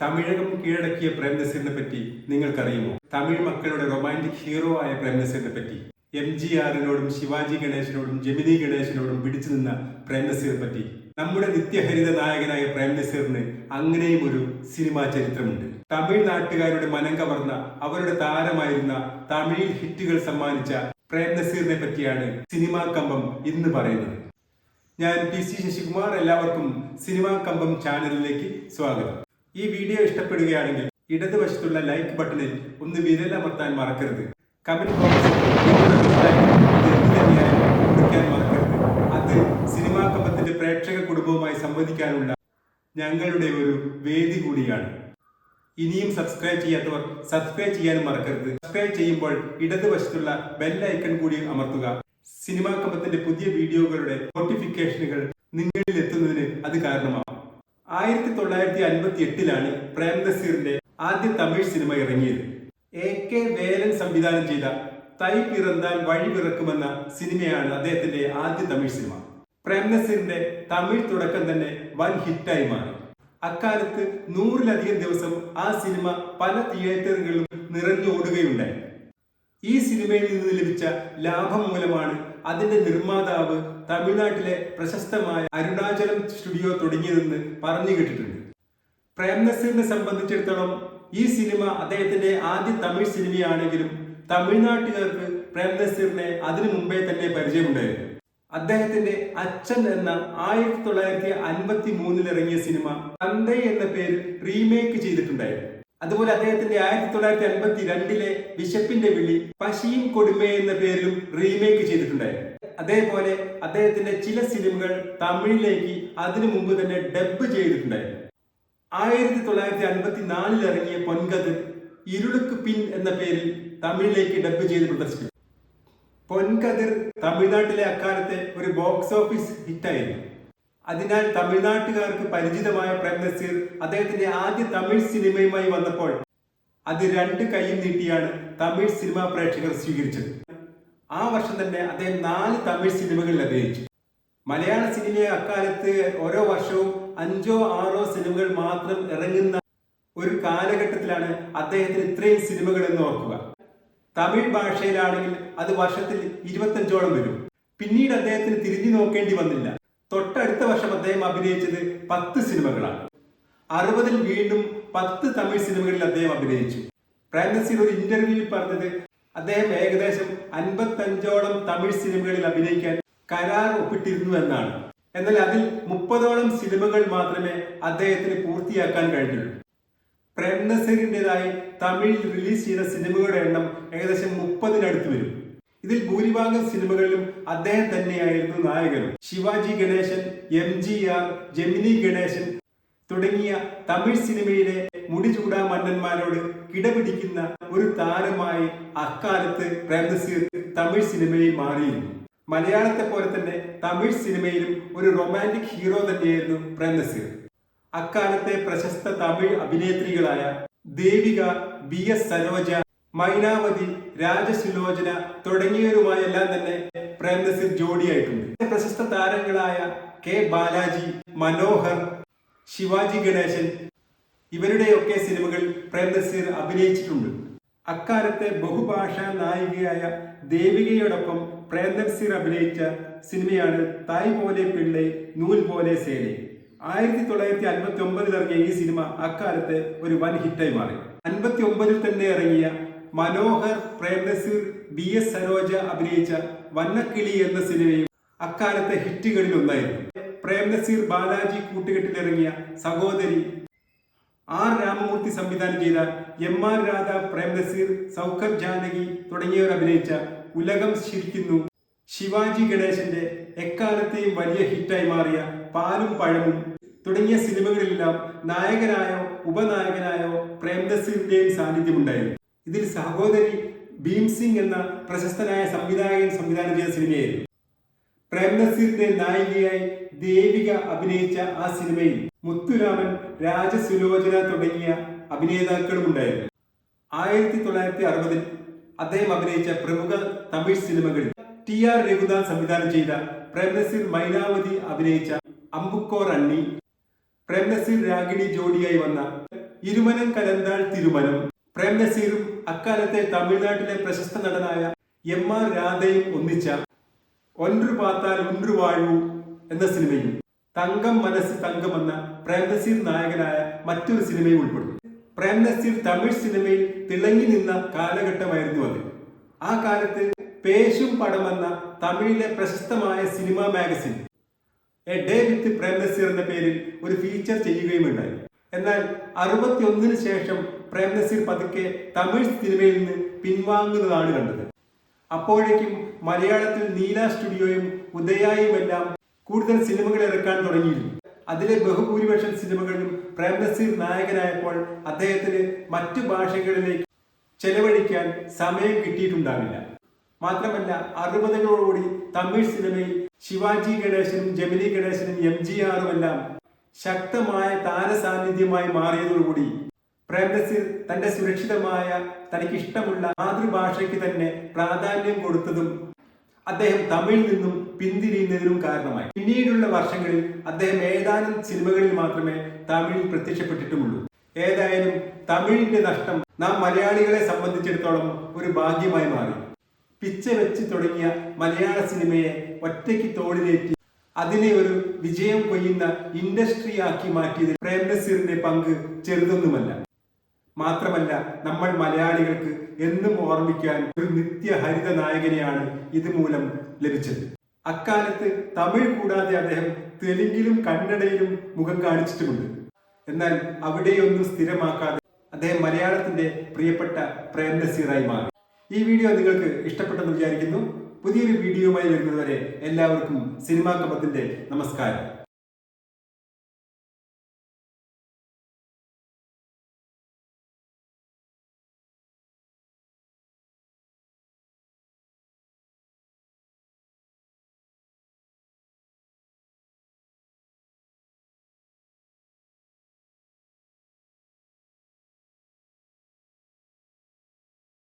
തമിഴകം കീഴടക്കിയ പ്രേംനസീറിനെ പറ്റി നിങ്ങൾക്കറിയുമോ? തമിഴ് മക്കളുടെ റൊമാന്റിക് ഹീറോ ആയ പ്രേംനസീറിനെ പറ്റി. എം ജി ആറിനോടും ശിവാജി ഗണേശനോടും ജമിനി ഗണേശനോടും പിടിച്ചു നിന്ന പ്രേംനസീറിനെ പറ്റി. നമ്മുടെ നിത്യഹരിത നായകനായ പ്രേംനസീറിന് അങ്ങനെയും ഒരു സിനിമാ ചരിത്രമുണ്ട്. തമിഴ് നാട്ടുകാരുടെ മനം കവർന്ന അവരുടെ താരമായിരുന്ന തമിഴിൽ ഹിറ്റുകൾ സമ്മാനിച്ച പ്രേംനസീറിനെ പറ്റിയാണ് സിനിമാ കമ്പം ഇന്ന് പറയുന്നത്. ഞാൻ പി സി ശശികുമാർ എല്ലാവർക്കും സിനിമാ കമ്പം ചാനലിലേക്ക് സ്വാഗതം. ഈ വീഡിയോ ഇഷ്ടപ്പെടുകയാണെങ്കിൽ ഇടതുവശത്തുള്ള ലൈക്ക് ബട്ടണിൽ ഒന്ന് വിരലമർത്താൻ മറക്കരുത്. കമന്റ് മറക്കരുത്. അത് സിനിമാ കമ്പത്തിന്റെ പ്രേക്ഷക കുടുംബവുമായി സംവദിക്കാനുള്ള ഞങ്ങളുടെ ഒരു വേദി കൂടിയാണ്. ഇനിയും സബ്സ്ക്രൈബ് ചെയ്യാത്തവർ സബ്സ്ക്രൈബ് ചെയ്യാനും മറക്കരുത്. സബ്സ്ക്രൈബ് ചെയ്യുമ്പോൾ ഇടതുവശത്തുള്ള ബെൽ ഐക്കൺ കൂടി അമർത്തുക. സിനിമാ കമ്പത്തിന്റെ പുതിയ വീഡിയോകളുടെ നോട്ടിഫിക്കേഷനുകൾ നിങ്ങളിൽ എത്തുന്നതിന് അത് കാരണമാകും. ആയിരത്തി തൊള്ളായിരത്തി അൻപത്തി എട്ടിലാണ് പ്രേം നസീറിന്റെ ആദ്യ തമിഴ് സിനിമ ഇറങ്ങിയത്. എ കെ വേലൻ സംവിധാനം ചെയ്ത തൈ പിറന്താൽ വഴി പിറക്കുമെന്ന സിനിമയാണ് അദ്ദേഹത്തിന്റെ ആദ്യ തമിഴ് സിനിമ. പ്രേം നസീറിന്റെ തമിഴ് തുടക്കം തന്നെ വൻ ഹിറ്റായി മാറി. അക്കാലത്ത് നൂറിലധികം ദിവസം ആ സിനിമ പല തിയേറ്ററുകളിലും നിറഞ്ഞോടുകയുണ്ടായി. ഈ സിനിമയിൽ നിന്ന് ലഭിച്ച ലാഭം മൂലമാണ് അതിന്റെ നിർമ്മാതാവ് തമിഴ്നാട്ടിലെ പ്രശസ്തമായ അരുണാചലം സ്റ്റുഡിയോ തുടങ്ങിയതെന്ന് പറഞ്ഞു കേട്ടിട്ടുണ്ട്. പ്രേം നസീറിനെ സംബന്ധിച്ചിടത്തോളം ഈ സിനിമ അദ്ദേഹത്തിന്റെ ആദ്യ തമിഴ് സിനിമയാണെങ്കിലും തമിഴ്നാട്ടുകാർക്ക് പ്രേം നസീറിനെ അതിനു മുമ്പേ തന്നെ പരിചയമുണ്ടായിരുന്നു. അദ്ദേഹത്തിന്റെ അച്ഛൻ എന്ന ആയിരത്തി തൊള്ളായിരത്തി അൻപത്തി മൂന്നിൽ ഇറങ്ങിയ സിനിമ തന്തൈ എന്ന പേരിൽ റീമേക്ക് ചെയ്തിട്ടുണ്ടായിരുന്നു. അതുപോലെ അദ്ദേഹത്തിന്റെ ആയിരത്തി തൊള്ളായിരത്തി അൻപത്തി രണ്ടിലെ വിശപ്പിന്റെ വിളി പശിയും കൊടുമ എന്ന പേരിലും റീമേക്ക് ചെയ്തിട്ടുണ്ടായിരുന്നു. അതേപോലെ അദ്ദേഹത്തിന്റെ ചില സിനിമകൾ തമിഴിലേക്ക് അതിനു മുമ്പ് തന്നെ ഡബ് ചെയ്തിട്ടുണ്ടായിരുന്നു. ആയിരത്തി തൊള്ളായിരത്തി അൻപത്തി നാലിൽ ഇറങ്ങിയ പൊൻകതിർ ഇരുളുക്ക് പിൻ എന്ന പേരിൽ തമിഴിലേക്ക് ഡബ് ചെയ്ത് പ്രദർശിപ്പിച്ചു. പൊൻകതിർ തമിഴ്നാട്ടിലെ അക്കാലത്തെ ഒരു ബോക്സ് ഓഫീസ് ഹിറ്റായിരുന്നു. അതിനാൽ തമിഴ്നാട്ടുകാർക്ക് പരിചിതമായ പ്രേം നസീർ അദ്ദേഹത്തിന്റെ ആദ്യ തമിഴ് സിനിമയുമായി വന്നപ്പോൾ അത് രണ്ട് കൈയും നീട്ടിയാണ് തമിഴ് സിനിമാ പ്രേക്ഷകർ സ്വീകരിച്ചത്. ആ വർഷം തന്നെ അദ്ദേഹം നാല് തമിഴ് സിനിമകളിൽ അഭിനയിച്ചു. മലയാള സിനിമയെ അക്കാലത്ത് ഓരോ വർഷവും അഞ്ചോ ആറോ സിനിമകൾ മാത്രം ഇറങ്ങുന്ന ഒരു കാലഘട്ടത്തിലാണ് അദ്ദേഹത്തിന് ഇത്രയും സിനിമകൾ എന്ന് ഓർക്കുക. തമിഴ് ഭാഷയിലാണെങ്കിൽ അത് വർഷത്തിൽ ഇരുപത്തഞ്ചോളം വരും. പിന്നീട് അദ്ദേഹത്തിന് തിരിഞ്ഞു നോക്കേണ്ടി വന്നില്ല. തൊട്ടടുത്ത വർഷം അദ്ദേഹം അഭിനയിച്ചത് പത്ത് സിനിമകളാണ്. അറുപതിൽ വീണ്ടും പത്ത് തമിഴ് സിനിമകളിൽ അദ്ദേഹം അഭിനയിച്ചു. പ്രേംനസീർ ഒരു ഇന്റർവ്യൂവിൽ പറഞ്ഞത് അദ്ദേഹം ഏകദേശം അൻപത്തഞ്ചോളം തമിഴ് സിനിമകളിൽ അഭിനയിക്കാൻ കരാർ ഒപ്പിട്ടിരുന്നു എന്നാണ്. എന്നാൽ അതിൽ മുപ്പതോളം സിനിമകൾ മാത്രമേ അദ്ദേഹത്തിന് പൂർത്തിയാക്കാൻ കഴിഞ്ഞുള്ളൂ. പ്രേം നസീറിന്റെതായി തമിഴിൽ റിലീസ് ചെയ്ത സിനിമകളുടെ എണ്ണം ഏകദേശം മുപ്പതിനടുത്ത് വരും. ഇതിൽ ഭൂരിഭാഗം സിനിമകളിലും അദ്ദേഹം തന്നെയായിരുന്നു നായകനും. Shivaji Ganesan M G R Gemini Ganesan തുടങ്ങിയ തമിഴ് സിനിമയിലെ മുടിചൂടാ മന്നന്മാരോട് കിടപിടിക്കുന്ന ഒരു താരമായി അക്കാലത്ത് പ്രേംനസീർ തമിഴ് സിനിമയിൽ മാറിയിരുന്നു. മലയാളത്തെ പോലെ തന്നെ തമിഴ് സിനിമയിലും ഒരു റൊമാന്റിക് ഹീറോ തന്നെയായിരുന്നു പ്രേംനസീർ അക്കാലത്തെ പ്രശസ്ത തമിഴ് അഭിനേത്രികളായ ദേവിക ബി എസ് സരോജ മൈനാവതി രാജസുലോചന തുടങ്ങിയവരുമായെല്ലാം തന്നെ പ്രേംനസീർ ജോഡിയായിട്ടുണ്ട്. പ്രശസ്ത താരങ്ങളായ കെ ബാലാജി മനോഹർ ശിവാജി ഗണേശൻ ഇവരുടെയൊക്കെ സിനിമകൾ പ്രേംനസീർ അഭിനയിച്ചിട്ടുണ്ട്. അക്കാലത്തെ ബഹുഭാഷാ നായികയായ ദേവികയോടൊപ്പം പ്രേംനസീർ അഭിനയിച്ച സിനിമയാണ് തായ് പോലെ പിള്ളെ നൂൽ പോലെ സേനെ. ആയിരത്തി തൊള്ളായിരത്തി അൻപത്തി ഒമ്പതിൽ ഇറങ്ങിയ ഈ സിനിമ അക്കാലത്തെ ഒരു വൻ ഹിറ്റായി മാറി. അൻപത്തി ഒമ്പതിൽ തന്നെ ഇറങ്ങിയ മനോഹർ പ്രേംനസീർ ബി എസ് സരോജ അഭിനയിച്ച വന്നക്കിളി എന്ന സിനിമയും അക്കാലത്തെ ഹിറ്റുകളിൽ ഒന്നായിരുന്നു പ്രേംനസീർ ബാലാജി കൂട്ടുകെട്ടിലിറങ്ങിയ സഹോദരി ആർ രാമമൂർത്തി സംവിധാനം ചെയ്ത എം ആർ രാധ പ്രേംനസീർ സൗഖർ ജാനകി തുടങ്ങിയവർ അഭിനയിച്ച ഉലകം ശിരിക്കുന്നു ശിവാജി ഗണേശന്റെ എക്കാലത്തെയും വലിയ ഹിറ്റായി മാറിയ പാലും പഴമും തുടങ്ങിയ സിനിമകളിലെല്ലാം നായകനായോ ഉപനായകനായോ പ്രേംനസീറിന്റെയും സാന്നിധ്യമുണ്ടായിരുന്നു. ഇതിൽ സഹോദരി ഭീം സിംഗ് എന്ന പ്രശസ്തനായ സംവിധായകൻ സംവിധാനം ചെയ്ത സിനിമയായിരുന്നു. പ്രേംനസീറിന്റെ നായികയായി ദേവിക അഭിനയിച്ച ആ സിനിമയിൽ മുത്തുരാമൻ രാജസുലോചന തുടങ്ങിയ അഭിനേതാക്കളും ഉണ്ടായിരുന്നു. ആയിരത്തി തൊള്ളായിരത്തി അറുപതിൽ അദ്ദേഹം അഭിനയിച്ച പ്രമുഖ തമിഴ് സിനിമകളിൽ ടി ആർ രഘുദാൻ സംവിധാനം ചെയ്ത പ്രേംനസീർ മൈനാവതി അഭിനയിച്ച അമ്പുക്കോർ അണ്ണി പ്രേംനസീർ രാഗിണി ജോഡിയായി വന്ന ഇരുമനം കലന്താൾ തിരുമനം പ്രേം നസീറും അക്കാലത്തെ തമിഴ്നാട്ടിലെ പ്രശസ്ത നടനായ എം ആർ രാധയും ഒന്നിച്ച ഒൻറു പാത്താൽ ഒൻറു വാഴു എന്ന സിനിമയും തങ്കം മനസ്സ് തങ്കം എന്ന പ്രേം നസീർ നായകനായ മറ്റൊരു സിനിമയും ഉൾപ്പെടുന്നു. പ്രേം നസീർ തമിഴ് സിനിമയിൽ തിളങ്ങി നിന്ന കാലഘട്ടമായിരുന്നു അത്. ആ കാലത്ത് പേശും പടം എന്ന തമിഴിലെ പ്രശസ്തമായ cinema magazine A day with Prem Nazir എന്ന പേരിൽ ഒരു ഫീച്ചർ ചെയ്യുകയും ഉണ്ടായി എന്നാൽ അറുപത്തിയൊന്നിന് ശേഷം പ്രേം നസീർ പതുക്കെ തമിഴ് സിനിമയിൽ നിന്ന് പിൻവാങ്ങുന്നതാണ് കണ്ടത്. അപ്പോഴേക്കും മലയാളത്തിൽ നീല സ്റ്റുഡിയോയും ഉദയായുമെല്ലാം കൂടുതൽ സിനിമകൾ ഇറക്കാൻ തുടങ്ങിയിരുന്നു. അതിലെ ബഹുഭൂരിപക്ഷം സിനിമകളിലും പ്രേംനസീർ നായകനായപ്പോൾ അദ്ദേഹത്തിന് മറ്റു ഭാഷകളിലേക്ക് ചെലവഴിക്കാൻ സമയം കിട്ടിയിട്ടുണ്ടാവില്ല. മാത്രമല്ല അറുപതുകളോടുകൂടി തമിഴ് സിനിമയിൽ ശിവാജി ഗണേശനും ജമിനി ഗണേശനും എം ജി ആറും എല്ലാം ശക്തമായ താരസാന്നിധ്യമായി മാറിയതോടുകൂടി പ്രേംനസീർ തന്റെ സുരക്ഷിതമായ തനിക്ക് ഇഷ്ടമുള്ള മാതൃഭാഷയ്ക്ക് തന്നെ പ്രാധാന്യം കൊടുത്തതും അദ്ദേഹം തമിഴിൽ നിന്നും പിന്തിരിയുന്നതിനും കാരണമായി. പിന്നീടുള്ള വർഷങ്ങളിൽ അദ്ദേഹം ഏതാനും സിനിമകളിൽ മാത്രമേ തമിഴിൽ പ്രത്യക്ഷപ്പെട്ടിട്ടുമുള്ളൂ. ഏതായാലും തമിഴിന്റെ നഷ്ടം നാം മലയാളികളെ സംബന്ധിച്ചിടത്തോളം ഒരു ഭാഗ്യമായി മാറി. പിച്ച വെച്ച് തുടങ്ങിയ മലയാള സിനിമയെ ഒറ്റയ്ക്ക് തോളിലേറ്റി അതിനെ ഒരു വിജയം കൊയ്യുന്ന ഇൻഡസ്ട്രി ആക്കി മാറ്റിയതിൽ പ്രേംനസീറിന്റെ പങ്ക് ചെറുതൊന്നുമല്ല. മാത്രമല്ല നമ്മൾ മലയാളികൾക്ക് എന്നും ഓർമ്മിക്കാൻ ഒരു നിത്യഹരിത നായകനെയാണ് ഇതുമൂലം ലഭിച്ചത്. അക്കാലത്ത് തമിഴ് കൂടാതെ അദ്ദേഹം തെലുങ്കിലും കന്നഡയിലും മുഖം കാണിച്ചിട്ടുമുണ്ട്. എന്നാൽ അവിടെയൊന്നും സ്ഥിരമാക്കാതെ അദ്ദേഹം മലയാളത്തിന്റെ പ്രിയപ്പെട്ട പ്രേം നസീറായി മാറി. ഈ വീഡിയോ നിങ്ങൾക്ക് ഇഷ്ടപ്പെട്ടെന്ന് വിചാരിക്കുന്നു. പുതിയൊരു വീഡിയോയുമായി വരുന്നതുവരെ എല്ലാവർക്കും സിനിമാ കമ്പത്തിന്റെ നമസ്കാരം.